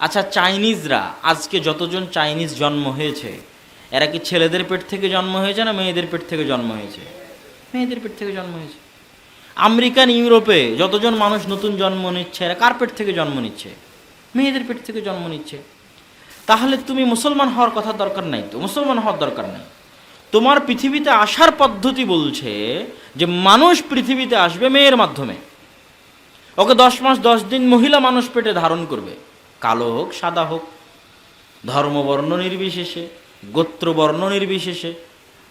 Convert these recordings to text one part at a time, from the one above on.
আচ্ছা চাইনিজরা, আজকে যতজন চাইনিজ জন্ম হয়েছে, এরা কি ছেলেদের পেট থেকে জন্ম হয়েছে না মেয়েদের পেট থেকে জন্ম হয়েছে? মেয়েদের পেট থেকে জন্ম হয়েছে। আমেরিকান ইউরোপে যতজন মানুষ নতুন জন্ম নিচ্ছে, এরা কার পেট থেকে জন্ম নিচ্ছে? মেয়েদের পেট থেকে জন্ম নিচ্ছে। তাহলে তুমি মুসলমান হওয়ার কথা দরকার নাই তো, মুসলমান হওয়ার দরকার নাই। তোমার পৃথিবীতে আসার পদ্ধতি বলছে যে মানুষ পৃথিবীতে আসবে মেয়ের মাধ্যমে। ওকে দশ মাস, দশ দিন মহিলা মানুষ পেটে ধারণ করবে। কালো হোক, সাদা হোক, ধর্মবর্ণ নির্বিশেষে, গোত্রবর্ণ নির্বিশেষে,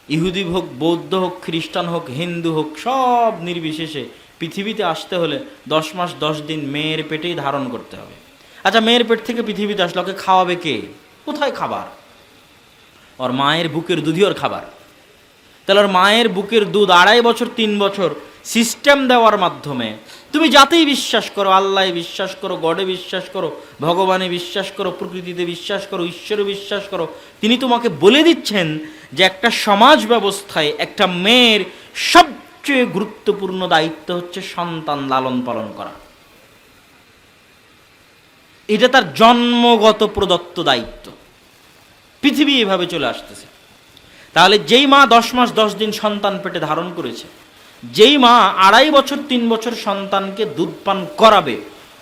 ইহুদি হোক, বৌদ্ধ হোক, খ্রিস্টান হোক, হিন্দু হোক, সব নির্বিশেষে পৃথিবীতে আসতে হলে দশ মাস, দশ দিন মেয়ের পেটেই ধারণ করতে হবে। আচ্ছা মেয়ের পেট থেকে পৃথিবীতে আসলে, ওকে খাওয়াবে কে? কোথায় খাবার? ওর মায়ের বুকের দুধই ওর খাবার। তাহলে ওর মায়ের বুকের দুধ আড়াই বছর, তিন বছর সিস্টেম দেওয়ার মাধ্যমে তুমি যাতেই বিশ্বাস করো আল্লাহ বিশ্বাস করো, গডে বিশ্বাস করো, ভগবানে বিশ্বাস করো, প্রকৃতিতে বিশ্বাস করো, ঈশ্বরে বিশ্বাস করো, তিনি তোমাকে বলে দিচ্ছেন যে একটা সমাজ ব্যবস্থায় একটা মেয়ের সবচেয়ে গুরুত্বপূর্ণ দায়িত্ব হচ্ছে সন্তান লালন পালন করা। এটা তার জন্মগত প্রদত্ত দায়িত্ব। পৃথিবী এভাবে চলে আসতেছে। তাহলে যেই মা দশ মাস দশ দিন সন্তান পেটে ধারণ করেছে যেই মা আড়াই বছর, তিন বছর সন্তানকে দুধ পান করাবে,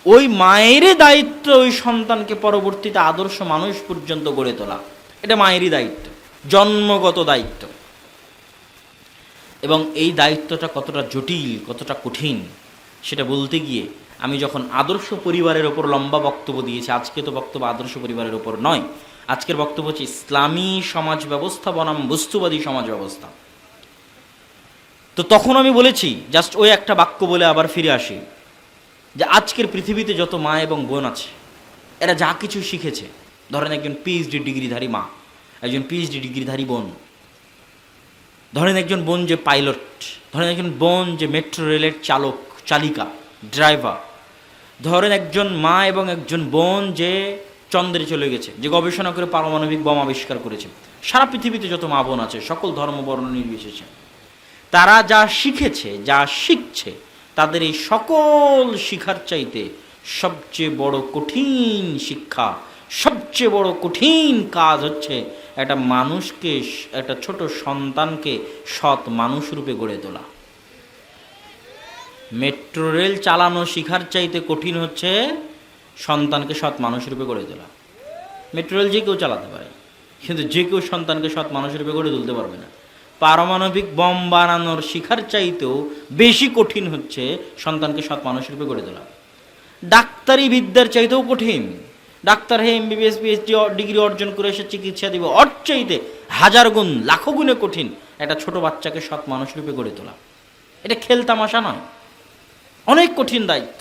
ওই মায়েরই দায়িত্ব ওই সন্তানকে পরবর্তীতে আদর্শ মানুষ পর্যন্ত গড়ে তোলা। এটা মায়েরই দায়িত্ব, জন্মগত দায়িত্ব। এবং এই দায়িত্বটা কতটা জটিল, কতটা কঠিন, সেটা বলতে গিয়ে আমি যখন আদর্শ পরিবারের ওপর লম্বা বক্তব্য দিয়েছি, আজকে তো বক্তব্য আদর্শ পরিবারের ওপর নয়, আজকের বক্তব্য হচ্ছে ইসলামী সমাজ ব্যবস্থা বনাম বস্তুবাদী সমাজ ব্যবস্থা। তো তখন আমি বলেছি, জাস্ট ওই একটা বাক্য বলে আবার ফিরে আসি, যে আজকের পৃথিবীতে যত মা এবং বোন আছে, এরা যা কিছু শিখেছে, ধরেন একজন পিএইচডি ডিগ্রিধারী মা, একজন পিএইচডি ডিগ্রিধারী বোন, ধরেন একজন বোন যে পাইলট, ধরেন একজন বোন যে মেট্রো রেলের চালক, চালিকা, ড্রাইভার, ধরেন একজন মা এবং একজন বোন যে চন্দ্রে চলে গেছে, যে গবেষণা করে পারমাণবিক বোম আবিষ্কার করেছে, সারা পৃথিবীতে যত মা বোন আছে, সকল ধর্ম বর্ণ নির্বিশেষে। তারা যা শিখেছে, যা শিখছে, তাদের এই সকল শিখার চাইতে সবচেয়ে বড় কঠিন শিক্ষা, সবচেয়ে বড় কঠিন কাজ হচ্ছে একটা মানুষকে, একটা ছোট সন্তানকে সৎ মানুষ রূপে গড়ে তোলা। মেট্রো রেল চালানো শিখার চাইতে কঠিন হচ্ছে সন্তানকে সৎ মানুষ রূপে গড়ে তোলা। মেট্রো রেল যে কেউ চালাতে পারে, কিন্তু যে কেউ সন্তানকে সৎ মানুষ রূপে গড়ে তুলতে পারবে না। পারমাণবিক বম বানানোর শিখার চাইতেও বেশি কঠিন হচ্ছে সন্তানকে সৎ মানুষ রূপে গড়ে তোলা। ডাক্তারি বিদ্যার চাইতেও কঠিন। ডাক্তার হে এমবিবিএস পিএইচডি ডিগ্রি অর্জন করে এসে চিকিৎসা দিব ওর চাইতে হাজার গুণ, লাখো গুণে কঠিন একটা ছোট বাচ্চাকে সৎ মানুষ রূপে গড়ে তোলা। এটা খেলতামাশা নয়। অনেক কঠিন দায়িত্ব,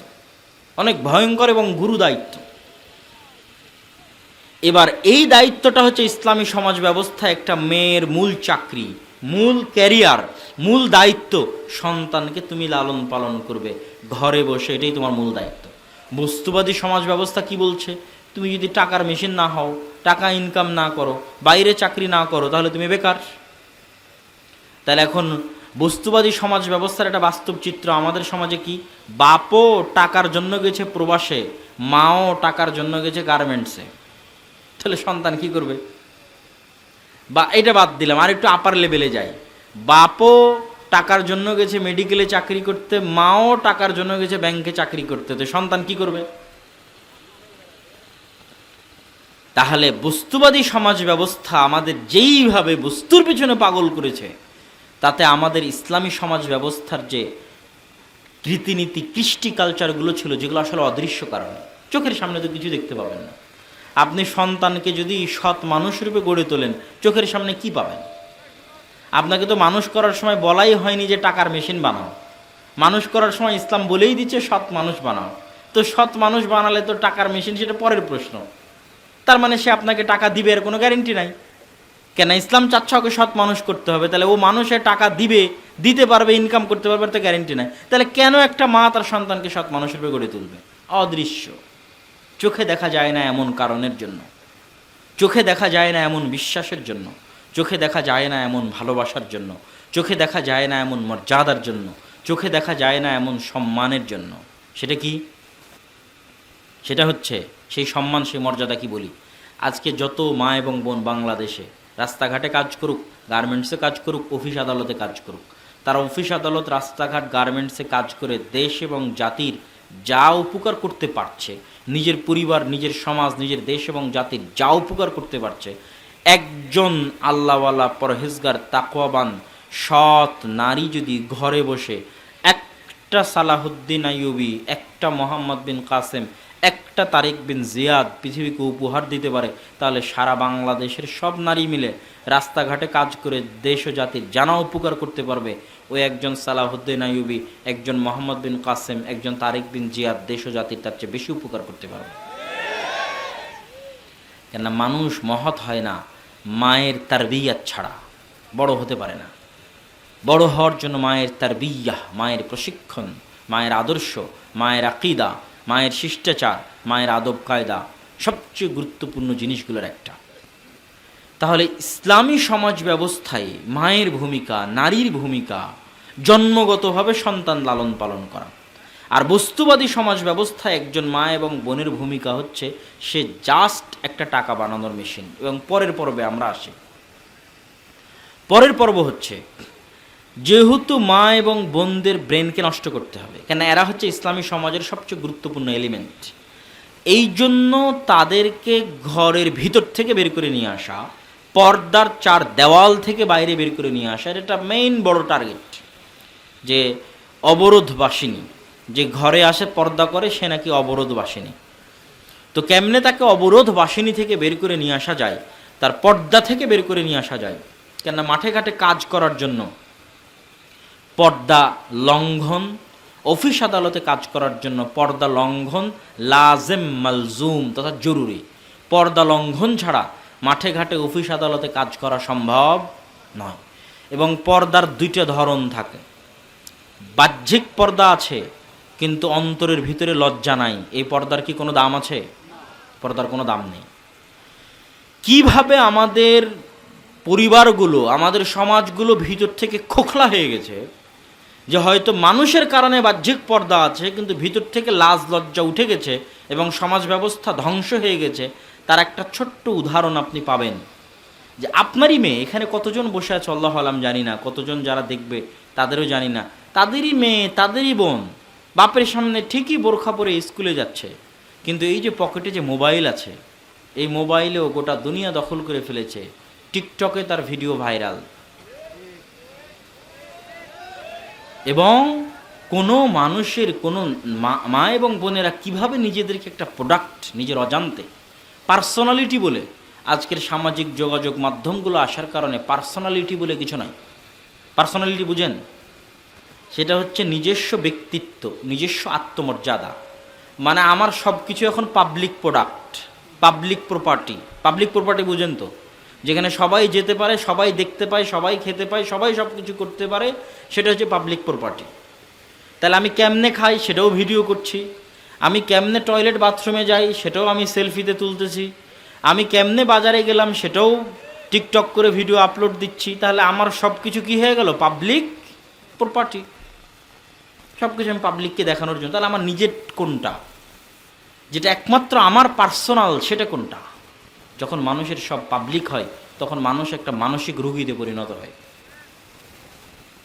অনেক ভয়ঙ্কর এবং গুরু দায়িত্ব। এবার এই দায়িত্বটা হচ্ছে ইসলামী সমাজ ব্যবস্থা একটা মেয়ের মূল চাকরি। মূল ক্যারিয়ার, মূল দায়িত্ব সন্তানকে তুমি লালন পালন করবে। ঘরে বসে এটাই তোমার মূল দায়িত্ব। বস্তুবাদী সমাজ ব্যবস্থা কি বলছে? তুমি যদি টাকার মেশিন না হও, টাকা ইনকাম না করো, বাইরে চাকরি না করো, তাহলে তুমি বেকার। তাহলে এখন বস্তুবাদী সমাজ ব্যবস্থার একটা বাস্তব চিত্র আমাদের সমাজে কি? বাপও টাকার জন্য গেছে প্রবাসে, মাও টাকার জন্য গেছে গার্মেন্টসে তাহলে সন্তান কি করবে? বা এটা বাদ দিলাম, আর একটু আপার লেভেলে যাই। বাপও টাকার জন্য গেছে মেডিকেলে চাকরি করতে, মাও টাকার জন্য গেছে ব্যাংকে চাকরি করতে। তো সন্তান কি করবে? তাহলে বস্তুবাদী সমাজ ব্যবস্থা আমাদের যেইভাবে বস্তুর পিছনে পাগল করেছে, তাতে আমাদের ইসলামী সমাজ ব্যবস্থার যে রীতিনীতি, কৃষ্টি কালচারগুলো ছিল, যেগুলো আসলে অদৃশ্য কারণে। চোখের সামনে তো কিছু দেখতে পাবেন না। আপনি সন্তানকে যদি সৎ মানুষ রূপে গড়ে তোলেন, চোখের সামনে কি পাবেন? আপনাকে তো মানুষ করার সময় বলাই হয়নি যে টাকার মেশিন বানাও। মানুষ করার সময় ইসলাম বলেই দিচ্ছে, সৎ মানুষ বানাও। তো সৎ মানুষ বানালে তো টাকার মেশিন সেটা পরের প্রশ্ন। তার মানে সে আপনাকে টাকা দিবে, এর কোনো গ্যারেন্টি নাই। কেন ইসলাম চাচ্ছে ওকে সৎ মানুষ করতে হবে? তাহলে ও মানুষের টাকা দিবে, দিতে পারবে ইনকাম করতে পারবে তো গ্যারেন্টি নাই। তাহলে কেন একটা মা তার সন্তানকে সৎ মানুষের রূপে গড়ে তুলবে? অদৃশ্য। চোখে দেখা যায় না এমন কারণের জন্য। চোখে দেখা যায় না এমন বিশ্বাসের জন্য। চোখে দেখা যায় না এমন ভালোবাসার জন্য। চোখে দেখা যায় না এমন মর্যাদার জন্য। চোখে দেখা যায় না এমন সম্মানের জন্য। সেটা কি? সেটা হচ্ছে সেই সম্মান, সেই মর্যাদা কি বলি? আজকে যত মা এবং বোন বাংলাদেশে রাস্তাঘাটে কাজ করুক, গার্মেন্টসে কাজ করুক, অফিস আদালতে কাজ করুক, তারা অফিস আদালত, রাস্তাঘাট, গার্মেন্টসে কাজ করে দেশ এবং জাতির যা উপকার করতে পারছে নিজের পরিবার, নিজের সমাজ, নিজের দেশ এবং জাতির যা উপকার করতে পারছে। একজন আল্লাহওয়ালা পরহেজগার তাকোয়াবান সৎ নারী যদি ঘরে বসে, একটা সালাহুদ্দিন আইয়ুবি, একটা মোহাম্মদ বিন কাসেম একটা তারিক বিন জিয়াদ পৃথিবীকে উপহার দিতে পারে, তাহলে সারা বাংলাদেশের সব নারী মিলে রাস্তাঘাটে কাজ করে দেশ ও জাতির জানা উপকার করতে পারবে। ওই একজন সালাহুদ্দিন আইয়ুবি, একজন মোহাম্মদ বিন কাসেম, একজন তারিক বিন জিয়াদ দেশ ও জাতির তার চেয়ে বেশি উপকার করতে পারবে। কেননা মানুষ মহৎ হয় না, মায়ের তার বিয়াত ছাড়া, বড় হতে পারে না। বড় হওয়ার জন্য মায়ের তার বিয়াহ মায়ের প্রশিক্ষণ, মায়ের আদর্শ, মায়ের আকিদা মায়ের শিষ্টাচার, মায়ের আদব কায়দা, সবচেয়ে গুরুত্বপূর্ণ জিনিসগুলোর একটা। তাহলে ইসলামী সমাজ ব্যবস্থায় মায়ের ভূমিকা, নারীর ভূমিকা, জন্মগতভাবে সন্তান লালন পালন করা। আর বস্তুবাদী সমাজ ব্যবস্থায় একজন মা এবং বোনের ভূমিকা হচ্ছে সে জাস্ট একটা টাকা বানানোর মেশিন এবং পরের পর্বে আমরা আসি। পরের পর্ব হচ্ছে যেহেতু মা এবং বোনদের ব্রেনকে নষ্ট করতে হবে, কেন এরা হচ্ছে ইসলামী সমাজের সবচেয়ে গুরুত্বপূর্ণ এলিমেন্ট এই জন্য তাদেরকে ঘরের ভিতর থেকে বের করে নিয়ে আসা, পর্দার চার দেওয়াল থেকে বাইরে বের করে নিয়ে আসা, এটা মেইন বড় টার্গেট যে অবরোধবাসিনী, যে ঘরে আসে পর্দা করে, সে নাকি অবরোধবাসিনী। তো কেমনে তাকে অবরোধবাসিনী থেকে বের করে নিয়ে আসা যায়, তার পর্দা থেকে বের করে নিয়ে আসা যায়, কেননা মাঠে ঘাটে কাজ করার জন্য পর্দা লঙ্ঘন, অফিস আদালতে কাজ করার জন্য পর্দা লঙ্ঘন, লাজেম মালজুম, তথা জরুরি। পর্দা লঙ্ঘন ছাড়া মাঠে ঘাটে অফিস আদালতে কাজ করা সম্ভব নয়। এবং পর্দার দুইটা ধরন থাকে। বাহ্যিক পর্দা আছে, কিন্তু অন্তরের ভিতরে লজ্জা নাই। এই পর্দার কি কোনো দাম আছে? পর্দার কোনো দাম নেই। কীভাবে আমাদের পরিবারগুলো, আমাদের সমাজগুলো ভিতর থেকে খোখলা হয়ে গেছে যে হয়তো মানুষের কারণে বাহ্যিক পর্দা আছে, কিন্তু ভিতর থেকে লাজ লজ্জা উঠে গেছে এবং সমাজ ব্যবস্থা ধ্বংস হয়ে গেছে, তার একটা ছোট্ট উদাহরণ আপনি পাবেন। যে আপনারই মেয়ে, এখানে কতজন বসে আছে আল্লাহ আলাম জানি না, কতজন যারা দেখবে তাদেরও জানি না। তাদেরই মেয়ে, তাদেরই বোন, বাপের সামনে ঠিকই বোরখা পরে স্কুলে যাচ্ছে, কিন্তু এই যে পকেটে যে মোবাইল আছে, এই মোবাইলেও গোটা দুনিয়া দখল করে ফেলেছে। টিকটকে তার ভিডিও ভাইরাল। এবং কোনো মানুষের, কোনো মা- এবং বোনেরা কীভাবে নিজেদেরকে একটা প্রোডাক্ট নিজের অজান্তে পার্সোনালিটি বলে আজকের সামাজিক যোগাযোগ মাধ্যমগুলো আসার কারণে পার্সোনালিটি বলে কিছু নাই। পার্সোনালিটি বুঝেন? সেটা হচ্ছে নিজস্ব ব্যক্তিত্ব, নিজস্ব আত্মমর্যাদা। মানে আমার সব কিছু এখন public product public property public property বুঝেন তো? যেখানে সবাই যেতে পারে, সবাই দেখতে পায়, সবাই খেতে পায়, সবাই সব কিছু করতে পারে, সেটা হচ্ছে পাবলিক প্রপার্টি তাহলে আমি কেমনে খাই সেটাও ভিডিও করছি। আমি কেমনে টয়লেট বাথরুমে যাই সেটাও আমি সেলফিতে তুলতেছি। আমি কেমনে বাজারে গেলাম সেটাও টিকটক করে ভিডিও আপলোড দিচ্ছি। তাহলে আমার সব কিছু কী হয়ে গেল? পাবলিক প্রপার্টি সব কিছু আমি পাবলিককে দেখানোর জন্য। তাহলে আমার নিজের কোনটা? যেটা একমাত্র আমার পার্সোনাল সেটা কোনটা? যখন মানুষের সব পাবলিক হয়, তখন মানুষ একটা মানসিক রোগীতে পরিণত হয়।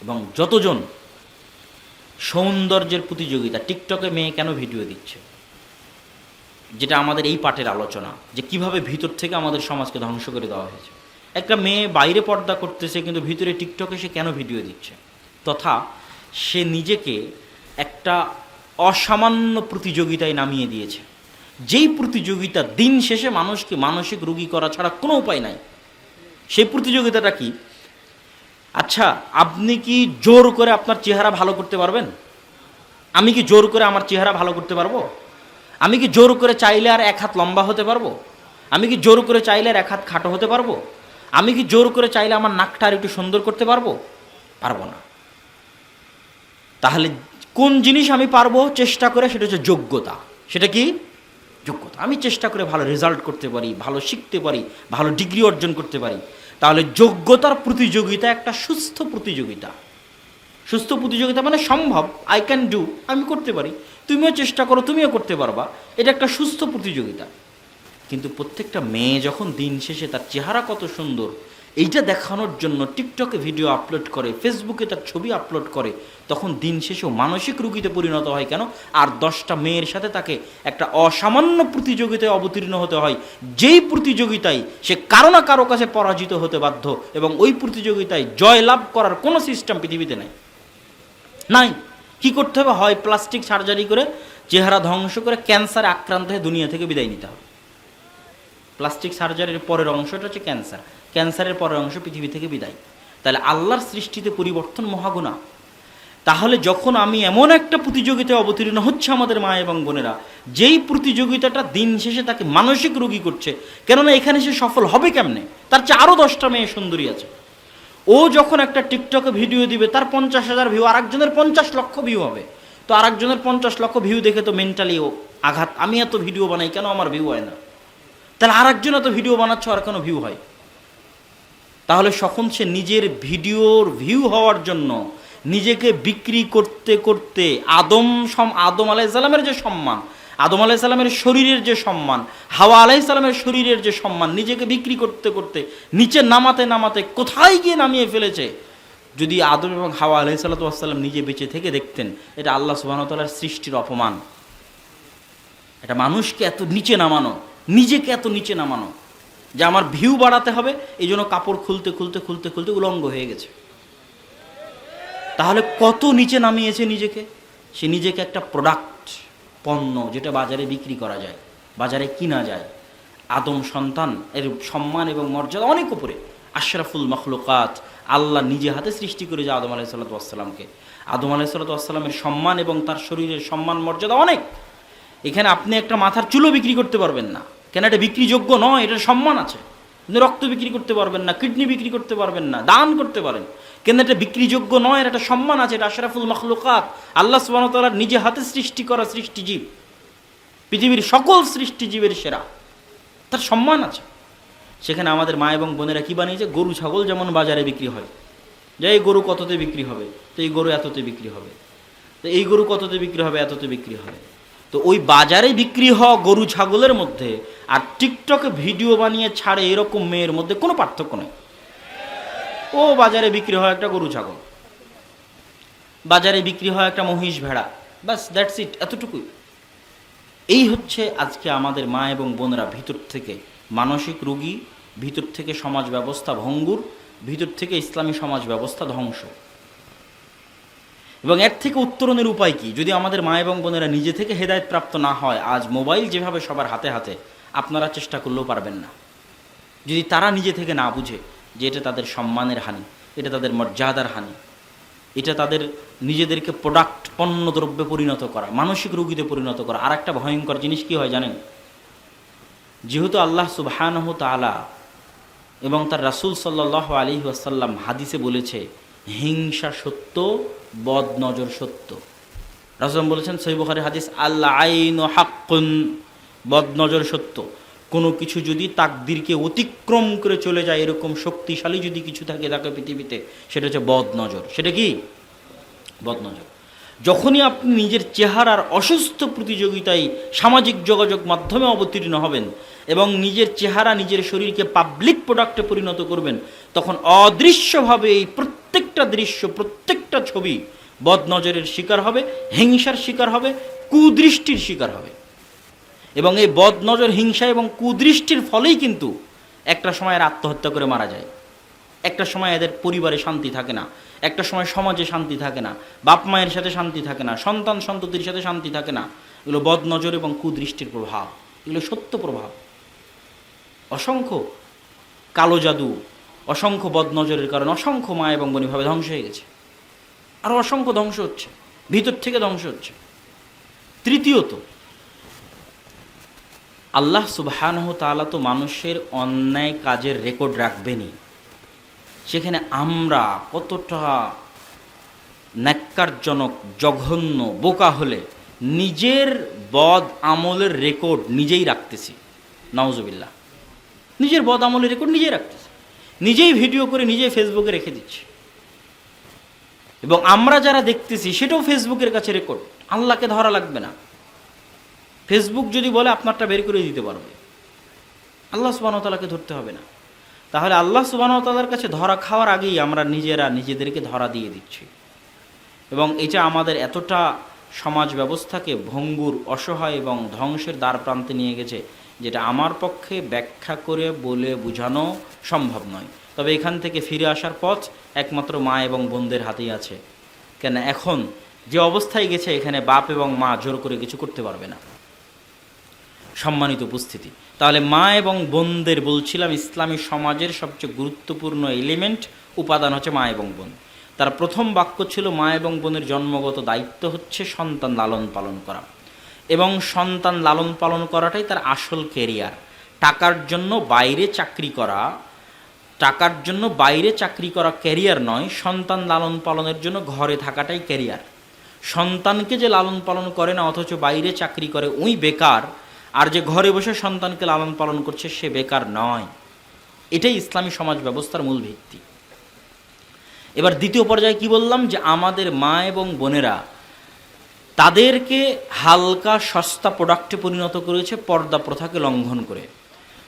এবং যতজন সৌন্দর্যের প্রতিযোগিতা, টিকটকে মেয়ে কেন ভিডিও দিচ্ছে? যেটা আমাদের এই পাটের আলোচনা, যে কীভাবে ভিতর থেকে আমাদের সমাজকে ধ্বংস করে দেওয়া হয়েছে। একটা মেয়ে বাইরে পর্দা করতেছে, কিন্তু ভিতরে টিকটকে সে কেন ভিডিও দিচ্ছে? তথা সে নিজেকে একটা অসামান্য প্রতিযোগিতায় নামিয়ে দিয়েছে। যেই প্রতিযোগিতা দিন শেষে মানুষকে মানসিক রোগী করা ছাড়া কোনো উপায় নাই। সেই প্রতিযোগিতাটা কি? আচ্ছা আপনি কি জোর করে আপনার চেহারা ভালো করতে পারবেন? আমি কি জোর করে আমার চেহারা ভালো করতে পারব? আমি কি জোর করে চাইলে আর এক হাত লম্বা হতে পারব? আমি কি জোর করে চাইলে আর এক হাত খাটো হতে পারব? আমি কি জোর করে চাইলে আমার নাকটা আর একটু সুন্দর করতে পারব? পারব না। তাহলে কোন জিনিস আমি পারব? চেষ্টা করে, সেটা হচ্ছে যোগ্যতা। সেটা কি? যোগ্যতা। আমি চেষ্টা করে ভালো রেজাল্ট করতে পারি, ভালো শিখতে পারি, ভালো ডিগ্রি অর্জন করতে পারি। তাহলে যোগ্যতার প্রতিযোগিতা একটা সুস্থ প্রতিযোগিতা। সুস্থ প্রতিযোগিতা মানে সম্ভব আই ক্যান ডু আমি করতে পারি। তুমিও চেষ্টা করো, তুমিও করতে পারবা। এটা একটা সুস্থ প্রতিযোগিতা। কিন্তু প্রত্যেকটা মেয়ে যখন দিন শেষে তার চেহারা কত সুন্দর এইটা দেখানোর জন্য টিকটকে ভিডিও আপলোড করে ফেসবুকে তার ছবি আপলোড করে, তখন দিন শেষেও মানসিক রুগীতে পরিণত হয় কেন? আর দশটা মেয়ের সাথে তাকে একটা অসামান্য প্রতিযোগিতায় অবতীর্ণ হতে হয়। যেই প্রতিযোগিতায় সে কারও না কারও কাছে পরাজিত হতে বাধ্য, এবং ওই প্রতিযোগিতায় জয় লাভ করার কোনো সিস্টেম পৃথিবীতে নেই। নাই। কি করতে হবে? হয় প্লাস্টিক সার্জারি করে, চেহারা ধ্বংস করে ক্যান্সারে আক্রান্ত হয়ে দুনিয়া থেকে বিদায় নিতে হবে। প্লাস্টিক সার্জারির পরের অংশটা হচ্ছে ক্যান্সার ক্যান্সারের পরের অংশ পৃথিবী থেকে বিদায়। তাহলে আল্লাহর সৃষ্টিতে পরিবর্তন মহাগুণা। তাহলে যখন আমি এমন একটা প্রতিযোগিতায় অবতীর্ণ হচ্ছে আমাদের মা এবং বোনেরা, যেই প্রতিযোগিতাটা দিন শেষে তাকে মানসিক রোগী করছে, কেননা এখানে সে সফল হবে কেমনে? তার চেয়ে আরও দশটা মেয়ে সুন্দরী আছে। ও যখন একটা টিকটকে ভিডিও দিবে, তার পঞ্চাশ হাজার ভিউ আরেকজনের পঞ্চাশ লক্ষ ভিউ হবে। তো আরেকজনের পঞ্চাশ লক্ষ ভিউ দেখে তো মেন্টালি ও আঘাত। আমি এত ভিডিও বানাই, কেন আমার ভিউ হয় না? তাহলে আরেকজন এত ভিডিও বানাচ্ছ আর কেন ভিউ হয়? তাহলে সখন সে নিজের ভিডিওর ভিউ হওয়ার জন্য নিজেকে বিক্রি করতে করতে আদম সম, আদম আলাইসাল্লামের যে সম্মান, আদম আলাইসাল্লামের শরীরের যে সম্মান, হাওয়া আলাইসাল্লামের শরীরের যে সম্মান, নিজেকে বিক্রি করতে করতে নিচে নামাতে নামাতে কোথায় গিয়ে নামিয়ে ফেলেছে? যদি আদম এবং হাওয়া আলাইসাল্লাম নিজে বেঁচে থেকে দেখতেন, এটা আল্লাহ সুবাহতালার সৃষ্টির অপমান। এটা মানুষকে এত নিচে নামানো, নিজেকে এত নিচে নামানো। যে আমার ভিউ বাড়াতে হবে, এই জন্য কাপড় খুলতে খুলতে খুলতে খুলতে উলঙ্গ হয়ে গেছে। তাহলে কত নিচে নামিয়েছে নিজেকে? সে নিজেকে একটা প্রোডাক্ট পণ্য যেটা বাজারে বিক্রি করা যায়, বাজারে কিনা যায়। আদম সন্তান, এর সম্মান এবং মর্যাদা অনেক উপরে। আশরাফুল মখলুকাত, আল্লাহ নিজে হাতে সৃষ্টি করে যে আদম আলাইসাল্লাতামকে আদম আলাইসাল্লাতামের সম্মান এবং তার শরীরের সম্মান, মর্যাদা অনেক। এখানে আপনি একটা মাথার চুলো বিক্রি করতে পারবেন না। কেন এটা বিক্রিযোগ্য নয়? এটার সম্মান আছে। আপনি রক্ত বিক্রি করতে পারবেন না, কিডনি বিক্রি করতে পারবেন না, দান করতে পারেন। কেন এটা বিক্রিযোগ্য নয়? এর একটা সম্মান আছে, এটা আশরাফুল মখলুকাত। আল্লাহ সুবাহতালার নিজে হাতে সৃষ্টি করা সৃষ্টিজীব। পৃথিবীর সকল সৃষ্টিজীবের সেরা। তার সম্মান আছে। সেখানে আমাদের মা এবং বোনেরা কী বানিয়েছে? গরু, ছাগল যেমন বাজারে বিক্রি হয়। যে এই গরু কততে বিক্রি হবে? তো এই গরু এততে বিক্রি হবে। তো এই গরু কততে বিক্রি হবে? এততে বিক্রি হবে। তো ওই বাজারে বিক্রি হওয়া গরু, ছাগলের মধ্যে আর টিকটকে ভিডিও বানিয়ে ছাড়ে এরকম মেয়ের মধ্যে কোনো পার্থক্য নেই। ও বাজারে বিক্রি হয় একটা গরু, ছাগল। বাজারে বিক্রি হয় একটা মহিষ ভেড়া। বাস দ্যাটস ইট এতটুকুই। এই হচ্ছে আজকে আমাদের মা এবং বোনরা ভিতর থেকে মানসিক রুগী, ভিতর থেকে সমাজ ব্যবস্থা ভঙ্গুর, ভিতর থেকে ইসলামী সমাজ ব্যবস্থা ধ্বংস। এবং এর থেকে উত্তরণের উপায় কি? যদি আমাদের মা এবং বোনেরা নিজে থেকে হেদায়ত প্রাপ্ত না হয়, আজ মোবাইল যেভাবে সবার হাতে হাতে, আপনারা চেষ্টা করলেও পারবেন না। যদি তারা নিজে থেকে না বুঝে যে এটা তাদের সম্মানের হানি, এটা তাদের মর্যাদার হানি, এটা তাদের নিজেদেরকে প্রোডাক্ট পণ্য দ্রব্যে পরিণত করা, মানসিক রোগীতে পরিণত করা আর একটা ভয়ঙ্কর জিনিস কি হয় জানেন? যেহেতু আল্লাহ সুবাহানহ তালা এবং তার রাসুল সাল্লাহ আলী আসাল্লাম হাদিসে বলেছে, হিংসা সত্য বদ নজর সত্য। রাসুল বলেছেন সৈবখারি হাদিস আল্লাহ আইন হাক্কুন বদ নজর সত্য। কোনো কিছু যদি তাকদিরকে অতিক্রম করে চলে যায়, এরকম শক্তিশালী যদি কিছু থাকে তাকে পৃথিবীতে, সেটা হচ্ছে বদ নজর সেটা কি? বদ নজর যখনই আপনি নিজের চেহারার অসুস্থ প্রতিযোগিতায় সামাজিক যোগাযোগ মাধ্যমে অবতীর্ণ হবেন এবং নিজের চেহারা নিজের শরীরকে পাবলিক প্রোডাক্টে পরিণত করবেন, তখন অদৃশ্যভাবে এই প্রত্যেকটা দৃশ্য, প্রত্যেকটা ছবি বদনজরের শিকার হবে, হিংসার শিকার হবে, কুদৃষ্টির শিকার হবে। এবং এই বদনজর, হিংসা এবং কুদৃষ্টির ফলেই কিন্তু একটা সময় এরা আত্মহত্যা করে মারা যায়। একটা সময় এদের পরিবারে শান্তি থাকে না, একটা সময় সমাজে শান্তি থাকে না, বাপ মায়ের সাথে শান্তি থাকে না, সন্তান সন্ততির সাথে শান্তি থাকে না। এগুলো বদনজর এবং কুদৃষ্টির প্রভাব, এগুলো সত্য প্রভাব। অসংখ্য কালো জাদু অসংখ্য বদনজরের কারণে অসংখ্য মা এবং বনিভাবে ধ্বংস হয়ে গেছে। আরও অসংখ্য ধ্বংস হচ্ছে। ভিতর থেকে ধ্বংস হচ্ছে। তৃতীয়ত, আল্লাহ সুবাহানহ তালা তো মানুষের অন্যায় কাজের রেকর্ড রাখবেনই। সেখানে আমরা কতটা ন্যাক্কারজনক, জঘন্য, বোকা হলে নিজের বদ আমলের রেকর্ড নিজেই রাখতেছি। নওজবিল্লা নিজের বদ আমলের রেকর্ড নিজেই রাখতেছি। নিজেই ভিডিও করে নিজেই ফেসবুকে রেখে দিচ্ছি। এবং আমরা যারা দেখতেছি, সেটাও ফেসবুকের কাছে রেকর্ড আল্লাহকে ধরা লাগবে না। ফেসবুক যদি বলে, আপনারটা বের করে দিতে পারবে। আল্লাহ সুবাহতালাকে ধরতে হবে না। তাহলে আল্লাহ সুবাহতালার কাছে ধরা খাওয়ার আগেই আমরা নিজেরা নিজেদেরকে ধরা দিয়ে দিচ্ছি। এবং এটা আমাদের এতটা সমাজ ব্যবস্থাকে ভঙ্গুর, অসহায় এবং ধ্বংসের দ্বার প্রান্তে নিয়ে গেছে যেটা আমার পক্ষে ব্যাখ্যা করে, বলে, বোঝানো সম্ভব নয়। তবে এখান থেকে ফিরে আসার পথ একমাত্র মা এবং বোনদের হাতেই আছে। কেন এখন যে অবস্থায় গেছে, এখানে বাপ এবং মা জোর করে কিছু করতে পারবে না। সম্মানিত উপস্থিতি, তাহলে মা এবং বোনদের বলছিলাম, ইসলামী সমাজের সবচেয়ে গুরুত্বপূর্ণ এলিমেন্ট উপাদান হচ্ছে মা এবং বোন। তার প্রথম বাক্য ছিল, মা এবং বোনের জন্মগত দায়িত্ব হচ্ছে সন্তান লালন পালন করা। এবং সন্তান লালন পালন করাটাই তার আসল কেরিয়ার টাকার জন্য বাইরে চাকরি করা, টাকার জন্য বাইরে চাকরি করা ক্যারিয়ার নয়, সন্তান লালন পালনের জন্য ঘরে থাকাটাই ক্যারিয়ার সন্তানকে যে লালন পালন করে না, অথচ বাইরে চাকরি করে ওই বেকার। আর যে ঘরে বসে সন্তানকে লালন পালন করছে, সে বেকার নয়। এটাই ইসলামী সমাজ ব্যবস্থার মূল ভিত্তি। এবার দ্বিতীয় পর্যায়ে কি বললাম? যে আমাদের মা এবং বোনেরা তাদেরকে হালকা সস্তা প্রোডাক্টে পরিণত করেছে পর্দা প্রথাকে লঙ্ঘন করে।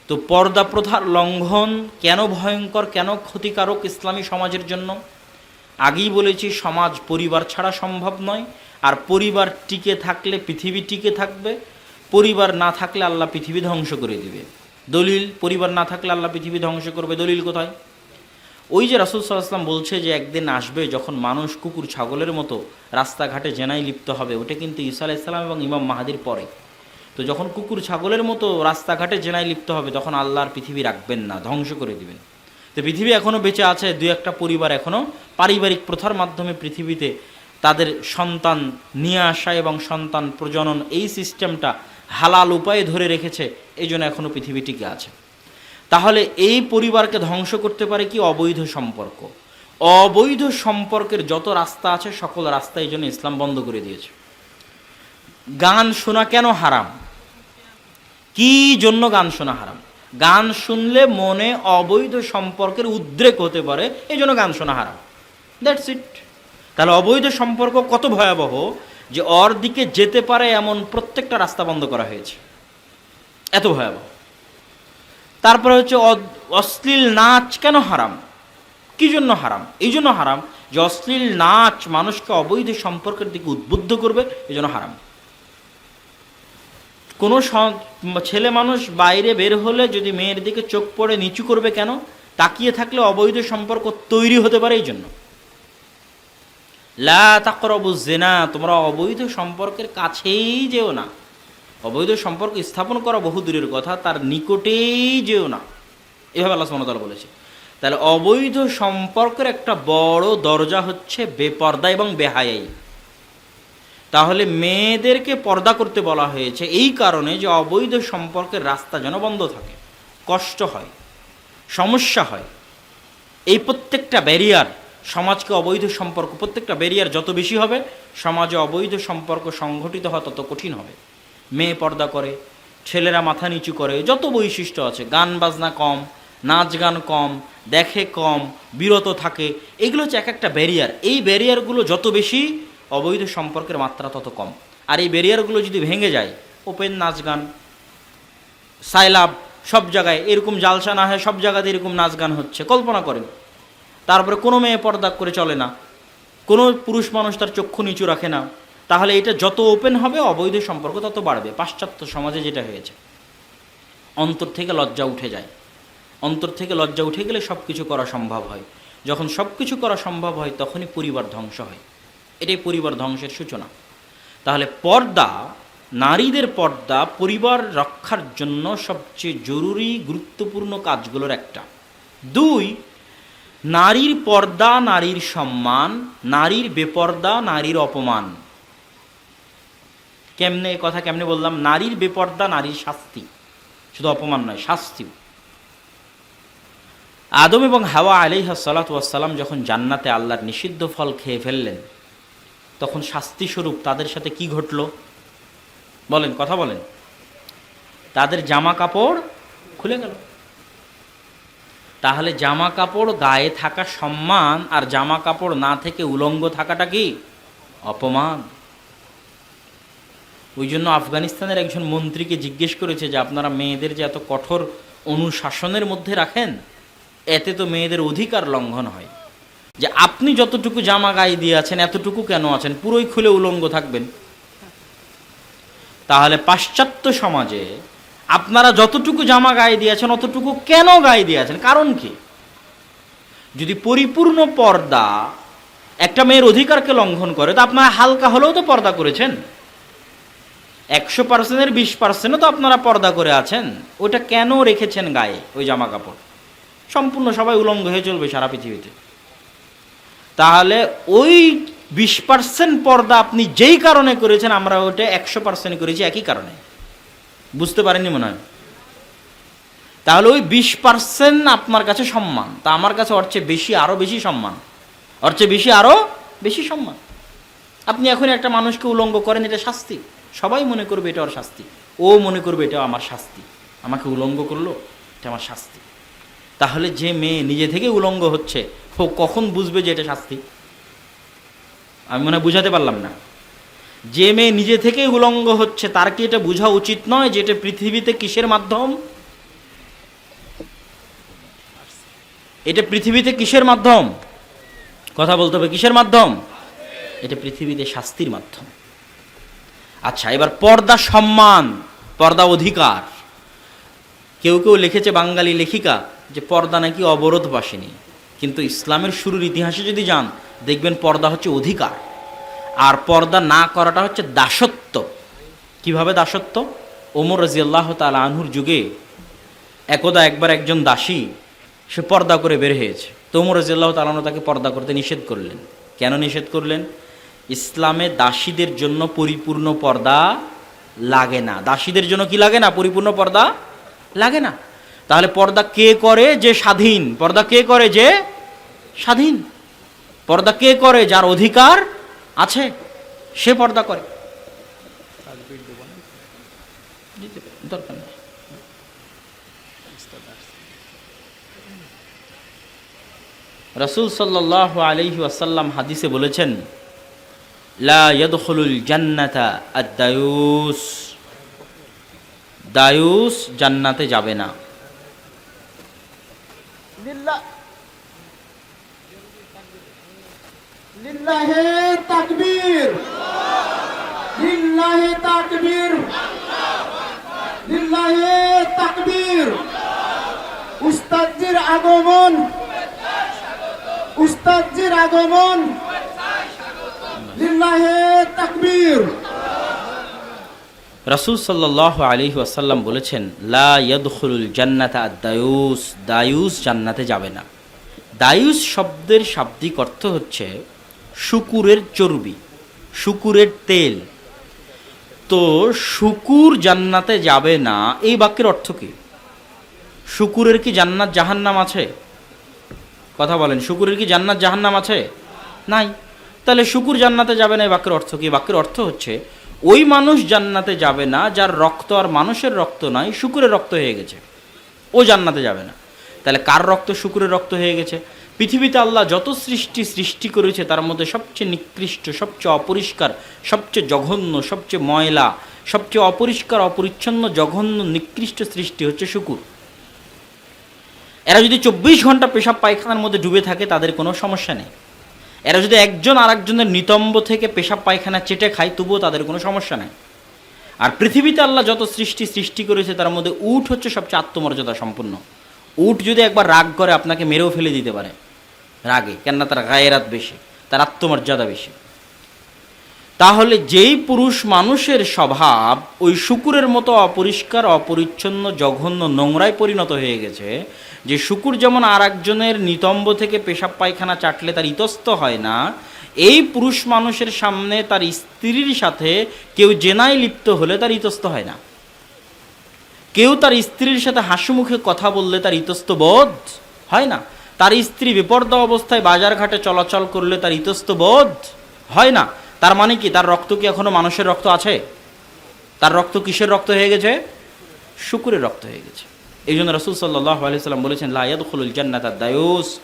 তো পর্দা প্রথার লঙ্ঘন কেন ভয়ঙ্কর, কেন ক্ষতিকারক ইসলামী সমাজের জন্য? আগেই বলেছি, সমাজ পরিবার ছাড়া সম্ভব নয়। আর পরিবার টিকে থাকলে পৃথিবী টিকে থাকবে, পরিবার না থাকলে আল্লাহ পৃথিবী ধ্বংস করে দিবে। দলিল, পরিবার না থাকলে আল্লাহ পৃথিবী ধ্বংস করবে। দলিল কোথায়? ওই যে রাসুল সাল্লাহাম বলছে যে একদিন আসবে যখন মানুষ কুকুর, ছাগলের মতো রাস্তাঘাটে জেনাই লিপ্ত হবে, ওটা কিন্তু ঈসা আলাইসাল্লাম এবং ইমাম মাহাদির পরে। তো যখন কুকুর, ছাগলের মতো রাস্তাঘাটে জেনাই লিপ্ত হবে, তখন আল্লাহর পৃথিবী রাখবেন না, ধ্বংস করে দিবেন। তো পৃথিবী এখনও বেঁচে আছে, দুই একটা পরিবার এখনও পারিবারিক প্রথার মাধ্যমে পৃথিবীতে তাদের সন্তান নিয়ে আসা এবং সন্তান প্রজনন এই সিস্টেমটা হালাল উপায়ে ধরে রেখেছে এই জন্য এখনও পৃথিবী টিকে আছে। তাহলে এই পরিবারকে ধ্বংস করতে পারে কি? অবৈধ সম্পর্ক। অবৈধ সম্পর্কের যত রাস্তা আছে, সকল রাস্তা এই জন্য ইসলাম বন্ধ করে দিয়েছে। গান শোনা কেন হারাম? কি জন্য গান শোনা হারাম? গান শুনলে মনে অবৈধ সম্পর্কের উদ্রেক হতে পারে, এই জন্য গান শোনা হারাম। দ্যাটস ইট তাহলে অবৈধ সম্পর্ক কত ভয়াবহ যে ওর দিকে যেতে পারে এমন প্রত্যেকটা রাস্তা বন্ধ করা হয়েছে। এত ভয়াবহ। তারপরে হচ্ছে অশ্লীল নাচ কেন হারাম? কি জন্য হারাম? এই জন্য হারাম যে অশ্লীল নাচ মানুষকে অবৈধ সম্পর্কের দিকে উদ্বুদ্ধ করবে, এই জন্য হারাম। কোনো ছেলে মানুষ বাইরে বের হলে যদি মেয়ের দিকে চোখ পড়ে নিচু করবে কেন? তাকিয়ে থাকলে অবৈধ সম্পর্ক তৈরি হতে পারে এই জন্য। লা তাকরবু জেনা তোমরা অবৈধ সম্পর্কের কাছেই যেও না। অবৈধ সম্পর্ক স্থাপন করা বহু দূরের কথা, তার নিকটেই যেও না। এভাবে আল্লাহ সুমতাল বলেছে। তাহলে অবৈধ সম্পর্কের একটা বড় দরজা হচ্ছে বেপর্দা এবং বেহায়াই। তাহলে মেয়েদেরকে পর্দা করতে বলা হয়েছে এই কারণে যে অবৈধ সম্পর্কের রাস্তা যেন বন্ধ থাকে, কষ্ট হয়, সমস্যা হয়। এই প্রত্যেকটা ব্যারিয়ার সমাজকে অবৈধ সম্পর্ক, প্রত্যেকটা ব্যারিয়ার যত বেশি হবে, সমাজে অবৈধ সম্পর্ক সংঘটিত হওয়া তত কঠিন হবে। মেয়ে পর্দা করে, ছেলেরা মাথা নিচু করে, যত বৈশিষ্ট্য আছে, গান বাজনা কম, নাচ গান কম, দেখে কম, বিরত থাকে, এগুলো হচ্ছে এক একটা ব্যারিয়ার এই ব্যারিয়ারগুলো যত বেশি, অবৈধ সম্পর্কের মাত্রা তত কম। আর এই ব্যারিয়ারগুলো যদি ভেঙে যায় ওপেন নাচ গান, সাইলাব, সব জায়গায়, এরকম জালসা না হয়, সব জায়গাতে এরকম নাচ গান হচ্ছে, কল্পনা করেন। তারপরে কোনো মেয়ে পর্দা করে চলে না, কোনো পুরুষ মানুষ তার চক্ষু নিচু রাখে না তাহলে এটা যত ওপেন হবে, অবৈধ সম্পর্ক তত বাড়বে। পাশ্চাত্য সমাজে যেটা হয়েছে, অন্তর থেকে লজ্জা উঠে যায়। অন্তর থেকে লজ্জা উঠে গেলে সব কিছু করা সম্ভব হয়। যখন সব কিছু করা সম্ভব হয়, তখনই পরিবার ধ্বংস হয়। এটাই পরিবার ধ্বংসের সূচনা। তাহলে পর্দা, নারীদের পর্দা, পরিবার রক্ষার জন্য সবচেয়ে জরুরি, গুরুত্বপূর্ণ কাজগুলোর একটা। দুই, নারীর পর্দা, নারীর সম্মান, নারীর বেপর্দা, নারীর অপমান। কেমনে, কথা কেমনে বললাম? নারীর বেপর্দা, নারীর শাস্তি। শুধু অপমান নয় শাস্তি আদম এবং হাওয়া আলিহা সালাতাম যখন জান্নাতে আল্লাহর নিষিদ্ধ ফল খেয়ে ফেললেন, তখন শাস্তি স্বরূপ তাদের সাথে কি ঘটল? বলেন, কথা বলেন। তাদের জামা কাপড় খুলে গেল। তাহলে জামা কাপড় গায়ে থাকা সম্মান আর জামা কাপড় না থেকে উলঙ্গ থাকাটা কি? অপমান। ওই জন্য আফগানিস্তানের একজন মন্ত্রীকে জিজ্ঞেস করেছে যে, আপনারা মেয়েদের যে এত কঠোর অনুশাসনের মধ্যে রাখেন, এতে তো মেয়েদের অধিকার লঙ্ঘন হয়। যে আপনি যতটুকু জামা গায়ে দিয়ে আছেন, এতটুকু কেন আছেন? পুরোই খুলে উলঙ্গ থাকবেন। তাহলে পাশ্চাত্য সমাজে আপনারা যতটুকু জামা গায়ে দিয়েছেন অতটুকু কেন গায়ে দিয়েছেন কারণ কি? যদি পরিপূর্ণ পর্দা একটা মেয়ের অধিকারকে লঙ্ঘন করে, তো আপনারা হালকা হলেও তো পর্দা করেছেন। একশো পার্সেন্টের বিশ পার্সেন্টও তো আপনারা পর্দা করে আছেন। ওটা কেন রেখেছেন গায়ে ওই জামা কাপড়? সম্পূর্ণ সবাই উলঙ্গ হয়ে চলবে সারা পৃথিবীতে। তাহলে ওই বিশ পার্সেন্ট পর্দা আপনি যেই কারণে করেছেন, আমরা ওটা একশো পার্সেন্ট করেছি একই কারণে। বুঝতে পারেননি মনে হয়? তাহলে ওই বিশ পার্সেন্ট আপনার কাছে সম্মান, তা আমার কাছে ওর চেয়ে বেশি আরও বেশি সম্মান। ওর চেয়ে বেশি আরও বেশি সম্মান। আপনি এখন একটা মানুষকে উলঙ্গ করেন, এটা শাস্তি। সবাই মনে করবে এটা ওর শাস্তি। ও মনে করবে এটা আমার শাস্তি। আমাকে উলঙ্গ করল, এটা আমার শাস্তি। তাহলে যে মেয়ে নিজে থেকে উলঙ্গ হচ্ছে, ও কখন বুঝবে যে এটা শাস্তি? আমি মনে বুঝাতে পারলাম না। যে মেয়ে নিজে থেকেই উলঙ্গ হচ্ছে, তার কি এটা বোঝা উচিত নয় যে এটা পৃথিবীতে কিসের মাধ্যম? এটা পৃথিবীতে কিসের মাধ্যম? কথা বলতে হবে, কিসের মাধ্যম? এটা পৃথিবীতে শাস্তির মাধ্যম। আচ্ছা এবার পর্দা সম্মান, পর্দা অধিকার। কেউ কেউ লিখেছে বাঙালি লেখিকা যে পর্দা নাকি অবরোধ বাসেনি। কিন্তু ইসলামের শুরুর ইতিহাসে যদি যান, দেখবেন পর্দা হচ্ছে অধিকার। আর পর্দা না করাটা হচ্ছে দাসত্ব। কীভাবে দাসত্ব? ওমর রাজিয়াল্লাহ তাল আনহুর যুগে একদা একবার একজন দাসী, সে পর্দা করে বের হয়েছে। তো ওমর রাজিয়াল্লাহ তালানো তাকে পর্দা করতে নিষেধ করলেন। কেন নিষেধ করলেন? ইসলামে দাসীদের জন্য পরিপূর্ণ পর্দা লাগে না। দাসীদের জন্য কি লাগে না? পরিপূর্ণ পর্দা লাগে না। তাহলে পর্দা কে করে? যে স্বাধীন। পর্দা কে করে? যে স্বাধীন। পর্দা কে করে? যার অধিকার আছে, সে পর্দা করে। রসুল সাল্লাহ আলহি আসাল্লাম হাদিসে বলেছেন লা জান্নাতা আদ-দায়ুস দায়ুস জান্নাতে যাবে না। লিল্লাহ আগমন। উস্তাদজির আগমন। রসুল সাল্লাহ আলহি আসাল্লাম বলেছেন, লা ইয়াদখুলুল জান্নাতা দায়ুস দায়ুস জান্নাতে যাবে না। দায়ুস শব্দের শাব্দিক অর্থ হচ্ছে শুকুরের চর্বি, শুকুরের তেল। তো শুকুর জান্নাতে যাবে না, এই বাক্যের অর্থ কি? শুকুরের কি জান্নাত জাহান্নাম আছে? কথা বলেন, শুকুরের কি জান্নাত জাহান্নাম আছে? নাই। তাহলে শুকুর জান্নাতে যাবে না, এই বাক্যের অর্থ কি? বাক্যের অর্থ হচ্ছে, ওই মানুষ জান্নাতে যাবে না, যার রক্ত আর মানুষের রক্ত নাই শুকুরের রক্ত হয়ে গেছে। ও জান্নাতে যাবে না। তাহলে কার রক্ত শুকুরের রক্ত হয়ে গেছে? পৃথিবীতে আল্লাহ যত সৃষ্টি সৃষ্টি করেছে, তার মধ্যে সবচেয়ে নিকৃষ্ট, সবচেয়ে অপরিষ্কার, সবচেয়ে জঘন্য, সবচেয়ে ময়লা, সবচেয়ে অপরিষ্কার, অপরিচ্ছন্ন, জঘন্য, নিকৃষ্ট সৃষ্টি হচ্ছে শুকুর। এরা যদি চব্বিশ ঘণ্টা পেশাব পায়খানার মধ্যে ডুবে থাকে, তাদের কোনো সমস্যা নেই। এরা যদি একজন আরেকজনের নিতম্ব থেকে পেশাব পায়খানা চেটে খায়, তবুও তাদের কোনো সমস্যা নেই। আর পৃথিবীতে আল্লাহ যত সৃষ্টি সৃষ্টি করেছে, তার মধ্যে উট হচ্ছে সবচেয়ে আত্মমর্যাদা সম্পূর্ণ। উট যদি একবার রাগ করে, আপনাকে মেরেও ফেলে দিতে পারে। রাগে, কেননা তার গায়েরাত বেশি, তার আত্মমর্যাদা বেশি। তাহলে যেই পুরুষ মানুষের স্বভাব ওই শুকুরের মতো অপরিষ্কার, অপরিচ্ছন্ন, জঘন্য নোংরায় পরিণত হয়ে গেছে, যে শুকুর যেমন আর একজনের নিতম্ব থেকে পেশাব পায়খানা চাটলে তার ইতস্ত হয় না, এই পুরুষ মানুষের সামনে তার স্ত্রীর সাথে কেউ জেনায় লিপ্ত হলে তার ইতস্ত হয় না। কেউ তার স্ত্রীর সাথে হাসি মুখে কথা বললে তার ইতস্ত বোধ হয় না। তার স্ত্রী বিপর্দা অবস্থায় বাজার ঘাটে চলাচল করলে তার ইতস্ত বোধ হয় না। তার মানে কি? তার রক্ত কি এখনও মানুষের রক্ত আছে? তার রক্ত কিসের রক্ত হয়ে গেছে? শুকুরের রক্ত হয়ে গেছে। এই জন্য রসুল আলিয়াল্লাম বলেছেন লায়াদুল জান্নাত দায়ুস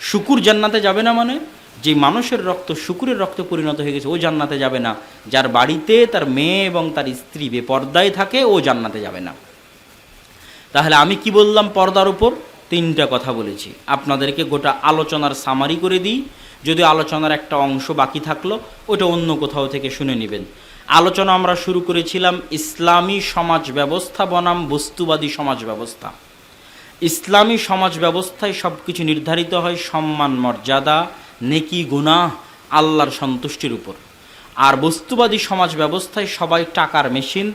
শুকুর জান্নাতে যাবে না মানে? যে মানুষের রক্ত শুকুরের রক্ত পরিণত হয়ে গেছে, ও জান্নাতে যাবে না। যার বাড়িতে তার মেয়ে এবং তার স্ত্রী বেপর্দায় থাকে, ও জান্নাতে যাবে না। তাহলে আমি কি বললাম পর্দার উপর? তিনটা কথা বলেছি। আপনাদেরকে গোটা আলোচনার সামারি করে দিই। যদি আলোচনার একটা অংশ বাকি থাকল, ওটা অন্য কোথাও থেকে শুনে নেবেন। আলোচনা আমরা শুরু করেছিলাম ইসলামী সমাজ ব্যবস্থা বনাম বস্তুবাদী সমাজ ব্যবস্থা। ইসলামী সমাজ ব্যবস্থায় সব কিছু নির্ধারিত হয় সম্মান, মর্যাদা, নেকি, গুনাহ, আল্লাহর সন্তুষ্টির উপর। আর বস্তুবাদী সমাজ ব্যবস্থায় সবাই টাকার মেশিন,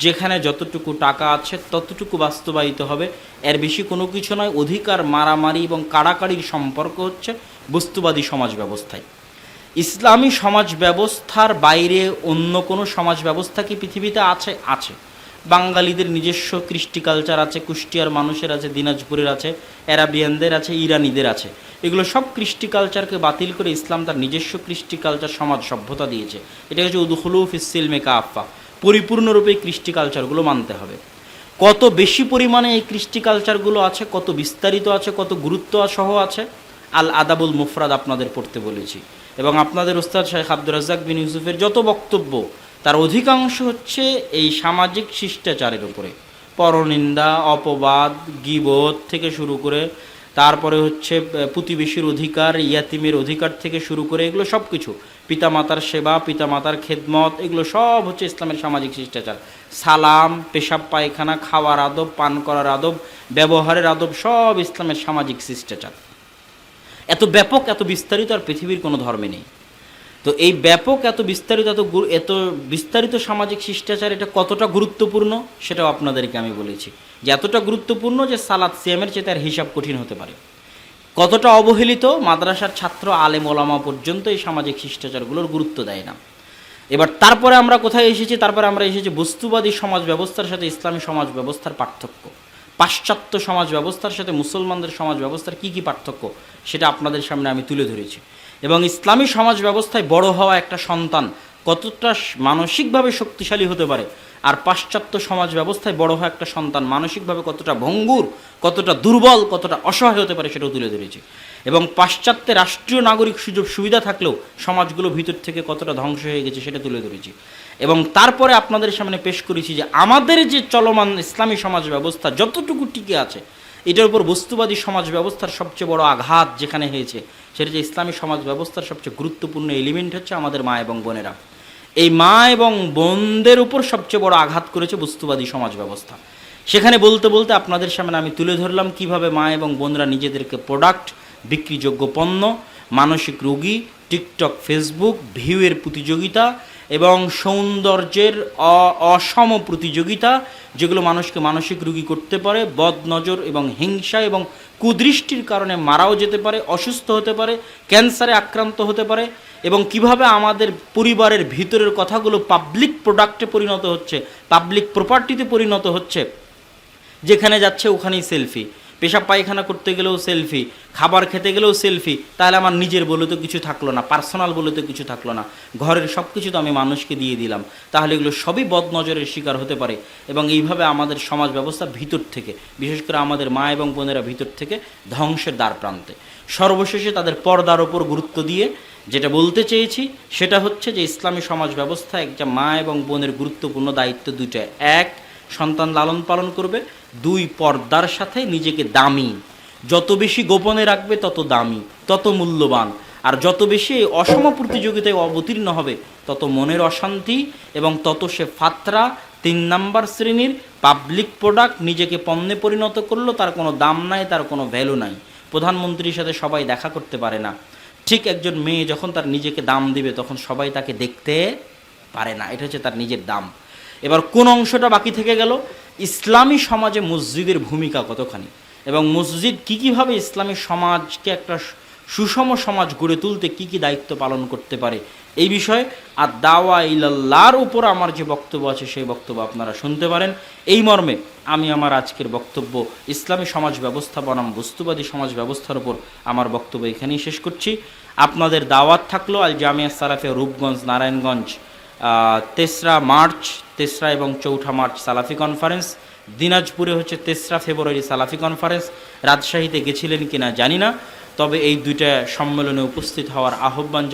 যেখানে যতটুকু টাকা আছে ততটুকু বাস্তবায়িত হবে। এর বেশি কোনো কিছু নয়, অধিকার, মারামারি এবং কাড়াকাড়ির সম্পর্ক হচ্ছে বস্তুবাদী সমাজ ব্যবস্থায়। ইসলামী সমাজ ব্যবস্থার বাইরে অন্য কোনো সমাজ ব্যবস্থা কি পৃথিবীতে আছে? আছে। বাঙালিদের নিজস্ব কৃষ্টি কালচার আছে, কুষ্টিয়ার মানুষের আছে, দিনাজপুরের আছে, অ্যারাবিয়ানদের আছে, ইরানিদের আছে। এগুলো সব কৃষ্টি কালচারকে বাতিল করে ইসলাম তার নিজস্ব কৃষ্টি কালচার সমাজ সভ্যতা দিয়েছে। এটা হচ্ছে উদুখলুফ ইসিল মেকা আফা পরিপূর্ণরূপে কৃষ্টি কালচারগুলো মানতে হবে। কত বেশি পরিমাণে এই কৃষ্টি কালচারগুলো আছে, কত বিস্তারিত আছে, কত গুরুত্ব সহ আছে আল আদাবুল মুফরাদ আপনাদের পড়তে বলেছি। এবং আপনাদের ওস্তাদ শেখ আব্দুর রাজ্জাক বিন ইউসুফের যত বক্তব্য, তার অধিকাংশ হচ্ছে এই সামাজিক শিষ্টাচারের উপরে। পরনিন্দা, অপবাদ গিবোধ থেকে শুরু করে, তারপরে হচ্ছে প্রতিবেশীর অধিকার, ইয়াতিমের অধিকার থেকে শুরু করে, এগুলো সব কিছু পিতামাতার সেবা, পিতামাতার খেদমত, এগুলো সব হচ্ছে ইসলামের সামাজিক শিষ্টাচার। সালাম, পেশাব, পায়খানা, খাওয়ার আদব, পান করার আদব, ব্যবহারের আদব, সব ইসলামের সামাজিক শিষ্টাচার। এত ব্যাপক, এত বিস্তারিত আর পৃথিবীর কোনো ধর্মে নেই। তো এই ব্যাপক, এত বিস্তারিত, এত এত বিস্তারিত সামাজিক শিষ্টাচার, এটা কতটা গুরুত্বপূর্ণ সেটাও আপনাদেরকে আমি বলেছি। যে এতটা গুরুত্বপূর্ণ যে সালাদ সিয়ামের চেয়ে তার হিসাব কঠিন হতে পারে। কতটা অবহেলিত মাদ্রাসার ছাত্র, আলেম, ওলামা পর্যন্ত এই সামাজিক শিষ্টাচারগুলোর গুরুত্ব দেয় না। এবার তারপরে আমরা কোথায় এসেছি? তারপরে আমরা এসেছি বস্তুবাদী সমাজ ব্যবস্থার সাথে ইসলামী সমাজ ব্যবস্থার পার্থক্য। পাশ্চাত্য সমাজ ব্যবস্থার সাথে মুসলমানদের সমাজ ব্যবস্থার কি কি পার্থক্য? সেটা আপনাদের সামনে আমি তুলে ধরেছি। এবং ইসলামী সমাজ ব্যবস্থায় বড় হওয়া একটা সন্তান কতটা মানসিকভাবে শক্তিশালী হতে পারে, আর পাশ্চাত্য সমাজ ব্যবস্থায় বড় হওয়া একটা সন্তান মানসিকভাবে কতটা ভঙ্গুর, কতটা দুর্বল, কতটা অসহায় হতে পারে সেটাও তুলে ধরেছি। এবং পাশ্চাত্যে রাষ্ট্রীয় নাগরিক সুযোগ সুবিধা থাকলেও সমাজগুলো ভিতর থেকে কতটা ধ্বংস হয়ে গেছে সেটা তুলে ধরেছি। এবং তারপরে আপনাদের সামনে পেশ করেছি যে আমাদের যে চলমান ইসলামী সমাজ ব্যবস্থা যতটুকু টিকে আছে এটার উপর বস্তুবাদী সমাজ ব্যবস্থার সবচেয়ে বড় আঘাত যেখানে হয়েছে, সেটা যে ইসলামী সমাজ ব্যবস্থার সবচেয়ে গুরুত্বপূর্ণ এলিমেন্ট হচ্ছে আমাদের মা এবং বোনেরা। এই মা এবং বোনদের উপর সবচেয়ে বড় আঘাত করেছে বস্তুবাদী সমাজ ব্যবস্থা। সেখানে বলতে বলতে আপনাদের সামনে আমি তুলে ধরলাম কীভাবে মা এবং বোনরা নিজেদেরকে প্রোডাক্ট বিক্রিযোগ্য পণ্য, মানসিক রোগী টিকটক ফেসবুক ভিউয়ের প্রতিযোগিতা এবং সৌন্দর্যের অসম প্রতিযোগিতা, যেগুলো মানুষকে মানসিক রোগী করতে পারে, বদনজর এবং হিংসা এবং কুদৃষ্টির কারণে মারাও যেতে পারে, অসুস্থ হতে পারে, ক্যান্সারে আক্রান্ত হতে পারে এবং কীভাবে আমাদের পরিবারের ভিতরের কথাগুলো পাবলিক প্রোডাক্টে পরিণত হচ্ছে পাবলিক প্রপার্টিতে পরিণত হচ্ছে, যেখানে যাচ্ছে ওখানেই সেলফি পেশাব পায়খানা করতে গেলেও সেলফি খাবার খেতে গেলেও সেলফি তাহলে আমার নিজের বলে তো কিছু থাকল না পার্সোনাল বলে তো কিছু থাকল না। ঘরের সব কিছু তো আমি মানুষকে দিয়ে দিলাম। তাহলে এগুলো সবই বদনজরের শিকার হতে পারে। এবং এইভাবে আমাদের সমাজ ব্যবস্থা ভিতর থেকে, বিশেষ করে আমাদের মা এবং বোনেরা ভিতর থেকে ধ্বংসের দ্বার প্রান্তে। সর্বশেষে তাদের পর্দার ওপর গুরুত্ব দিয়ে যেটা বলতে চেয়েছি, সেটা হচ্ছে যে ইসলামী সমাজ ব্যবস্থা একটা মা এবং বোনের গুরুত্বপূর্ণ দায়িত্ব দুইটা এক, সন্তান লালন পালন করবে। দুই পর্দার সাথে নিজেকে দামি। যত বেশি গোপনে রাখবে, তত দামি, তত মূল্যবান। আর যত বেশি অসম প্রতিযোগিতায় অবতীর্ণ হবে, তত মনের অশান্তি এবং তত সে ফাত্রা তিন নাম্বার শ্রেণির পাবলিক প্রোডাক্ট নিজেকে পণ্যে পরিণত করল, তার কোনো দাম নাই, তার কোনো ভ্যালু নাই। প্রধানমন্ত্রীর সাথে সবাই দেখা করতে পারে না। ঠিক একজন মেয়ে যখন তার নিজেকে দাম দিবে, তখন সবাই তাকে দেখতে পারে না। এটা হচ্ছে তার নিজের দাম। এবার কোন অংশটা বাকি থেকে গেল? ইসলামী সমাজে মসজিদের ভূমিকা কতখানি? এবং মসজিদ কী কীভাবে ইসলামী সমাজকে একটা সুষম সমাজ গড়ে তুলতে কি কি দায়িত্ব পালন করতে পারে? এই বিষয়ে আর দাওয়া ইলাল্লাহর উপর আমার যে বক্তব্য আছে, সেই বক্তব্য আপনারা শুনতে পারেন। এই মর্মে আমি আমার আজকের বক্তব্য, ইসলামী সমাজ ব্যবস্থা বনাম বস্তুবাদী সমাজ ব্যবস্থার উপর আমার বক্তব্য এখানেই শেষ করছি। আপনাদের দাওয়াত থাকল আল জামিয়া সারাফে রূপগঞ্জ, নারায়ণগঞ্জ। তেসরা মার্চ, তেসরা এবং চৌঠা মার্চ সালাফি কনফারেন্স দিনাজপুরে হচ্ছে তেসরা ফেব্রুয়ারি সালাফি কনফারেন্স রাজশাহীতে গেছিলেন কিনা জানি না, তবে এই দুইটা সম্মেলনে উপস্থিত হওয়ার আহ্বান